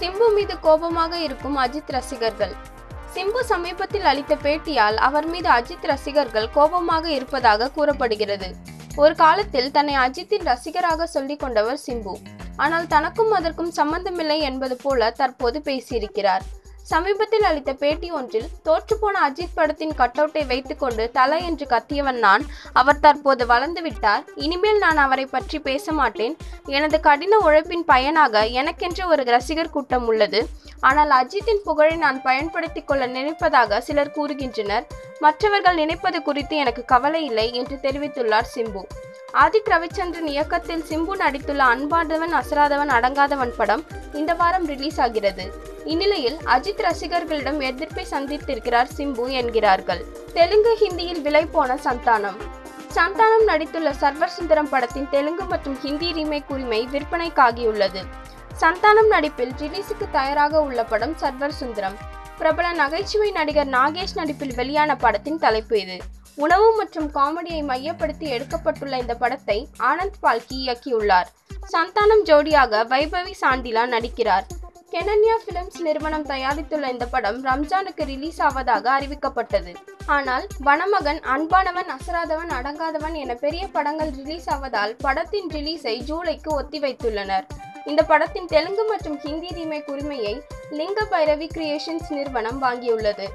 சிம்பு மீது கோபமாக இருக்கும் அஜித் ரசிகர்கள். சிம்பு சமீபத்தில் அளித்த பேட்டியால் அவர் மீது அஜித் ரசிகர்கள் கோபமாக இருப்பதாக கூறப்படுகிறது. ஒரு காலத்தில் தன்னை அஜித்தின் ரசிகராக சொல்லிக் கொண்டவர் சிம்பு. ஆனால் தனக்கும் அதற்கும் சம்பந்தமில்லை என்பது போல தற்போது பேசியிருக்கிறார். சமீபத்தில் அளித்த பேட்டி ஒன்றில் தோற்றுப்போன அஜித் படத்தின் கட்டவுட்டை வைத்துக்கொண்டு தலை என்று கத்தியவன் நான் அவர் தற்போது வளர்ந்து விட்டார். இனிமேல் நான் அவரை பற்றி பேச மாட்டேன். எனது கடின உழைப்பின் பயனாக எனக்கென்று ஒரு ரசிகர் கூட்டம் உள்ளது. ஆனால் அஜித்தின் புகழை நான் பயன்படுத்திக் கொள்ள நினைப்பதாக சிலர் கூறுகின்றனர். மற்றவர்கள் நினைப்பது குறித்து எனக்கு கவலை இல்லை என்று தெரிவித்துள்ளார் சிம்பு. ஆதிக் ரவிச்சந்திரன் இயக்கத்தில் சிம்பு நடித்துள்ள அன்பாதவன் அசராதவன் அடங்காதவன் படம் இந்த வாரம் ரிலீஸ் ஆகிறது. இந்நிலையில் அஜித் ரசிகர்களிடம் எதிர்ப்பை சந்தித்திருக்கிறார் சிம்பு என்கிறார்கள். தெலுங்கு ஹிந்தியில் விலை போன சந்தானம். சந்தானம் நடித்துள்ள சர்வர் சுந்தரம் படத்தின் தெலுங்கு மற்றும் ஹிந்தி ரீமேக் உரிமை விற்பனைக்காகியுள்ளது. சந்தானம் நடிப்பில் ரிலீஸுக்கு தயாராக உள்ள படம் சர்வர் சுந்தரம். பிரபல நகைச்சுவை நடிகர் நாகேஷ் நடிப்பில் வெளியான படத்தின் தலைப்பு இது. உணவு மற்றும் காமெடியை மையப்படுத்தி எடுக்கப்பட்டுள்ள இந்த படத்தை ஆனந்த் பால்கி இயக்கியுள்ளார். சந்தானம் ஜோடியாக வைபவி சாண்டிலா நடிக்கிறார். கெனன்யா பிலிம்ஸ் நிறுவனம் தயாரித்துள்ள இந்த படம் ரம்ஜானுக்கு ரிலீஸ் ஆவதாக அறிவிக்கப்பட்டது. ஆனால் வனமகன் அன்பானவன் அசராதவன் அடங்காதவன் என பெரிய படங்கள் ரிலீஸ் ஆவதால் படத்தின் ரிலீஸை ஜூலைக்கு ஒத்திவைத்துள்ளனர். இந்த படத்தின் தெலுங்கு மற்றும் ஹிந்தி ரீமேக் உரிமையை லிங்க பைரவி கிரியேஷன்ஸ் நிறுவனம் வாங்கியுள்ளது.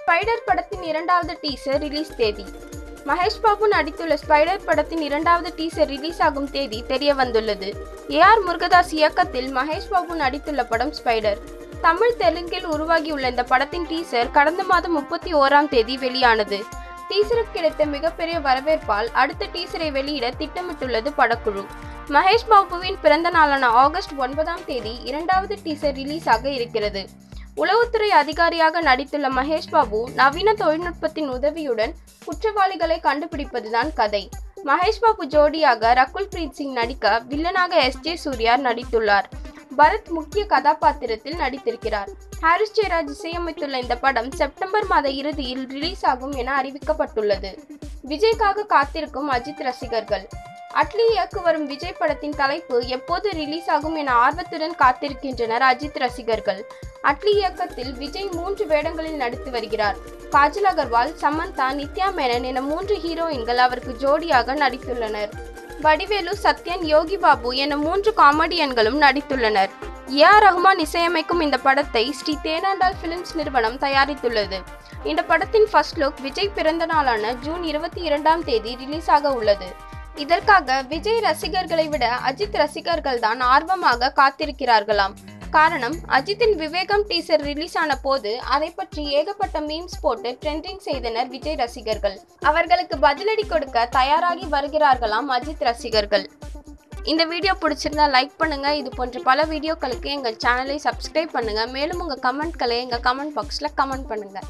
ஸ்பைடர் படத்தின் இரண்டாவது டீசர் ரிலீஸ் தேதி. மகேஷ் பாபு நடித்துள்ள ஸ்பைடர் படத்தின் இரண்டாவது டீசர் ரிலீஸ் ஆகும் தேதி தெரிய வந்துள்ளது. ஏ ஆர் முருகதாஸ் இயக்கத்தில் மகேஷ் பாபு நடித்துள்ள படம் ஸ்பைடர். தமிழ் தெலுங்கில் உருவாகியுள்ள இந்த படத்தின் டீசர் கடந்த மாதம் முப்பத்தி ஓராம் தேதி வெளியானது. டீசருக்கு கிடைத்த மிகப்பெரிய வரவேற்பால் அடுத்த டீசரை வெளியிட திட்டமிட்டுள்ளது படக்குழு. மகேஷ் பாபுவின் பிறந்த நாளான ஆகஸ்ட் ஒன்பதாம் தேதி இரண்டாவது டீசர் ரிலீஸ் ஆக இருக்கிறது. உளவுத்துறை அதிகாரியாக நடித்துள்ள மகேஷ் பாபு நவீன தொழில்நுட்பத்தின் உதவியுடன் குற்றவாளிகளை கண்டுபிடிப்பதுதான் கதை. மகேஷ் பாபு ஜோடியாக ரகுல் பிரீத் சிங் நடிக்க வில்லனாக எஸ். ஜே. சூர்யா நடித்துள்ளார். பரத் முக்கிய கதாபாத்திரத்தில் நடித்திருக்கிறார். ஹாரிஸ் ஜெயராஜ் இசையமைத்துள்ள இந்த படம் செப்டம்பர் மாத இறுதியில் ரிலீஸ் ஆகும் என அறிவிக்கப்பட்டுள்ளது. விஜய்க்காக காத்திருக்கும் அஜித் ரசிகர்கள் அட்லி இயக்கு வரும் விஜய் படத்தின் தலைப்பு எப்போது ரிலீஸ் ஆகும் என ஆர்வத்துடன் காத்திருக்கின்றனர் அஜித் ரசிகர்கள். அட்லி இயக்கத்தில் விஜய் மூன்று வேடங்களில் நடித்து வருகிறார். காஜல் அகர்வால் சமந்தா நித்யா மேனன் என மூன்று ஹீரோயின்கள் அவருக்கு ஜோடியாக நடித்துள்ளனர். வடிவேலு சத்யன் யோகி பாபு என மூன்று காமெடியன்களும் நடித்துள்ளனர். ஏ ஆர் ரஹ்மான் இசையமைக்கும் இந்த படத்தை ஸ்ரீ தேனாண்டால் பிலிம்ஸ் நிறுவனம் தயாரித்துள்ளது. இந்த படத்தின் ஃபர்ஸ்ட் லுக் விஜய் பிறந்த நாளான ஜூன் இருபத்தி இரண்டாம் தேதி ரிலீஸ் ஆக உள்ளது. இதற்காக விஜய் ரசிகர்களை விட அஜித் ரசிகர்கள் தான் ஆர்வமாக காத்திருக்கிறார்களாம். காரணம் அஜித்தின் விவேகம் டீசர் ரிலீஸ் ஆன போது அதை பற்றி ஏகப்பட்ட மீம்ஸ் போட்டு ட்ரெண்டிங் செய்தனர் விஜய் ரசிகர்கள். அவர்களுக்கு பதிலடி கொடுக்க தயாராகி வருகிறார்களாம் அஜித் ரசிகர்கள். இந்த வீடியோ பிடிச்சிருந்தா லைக் பண்ணுங்க. இது போன்ற பல வீடியோக்களுக்கு எங்கள் சேனலை சப்ஸ்கிரைப் பண்ணுங்க. மேலும் உங்கள் கமெண்ட்களை எங்கள் கமெண்ட் பாக்ஸில் கமெண்ட் பண்ணுங்க.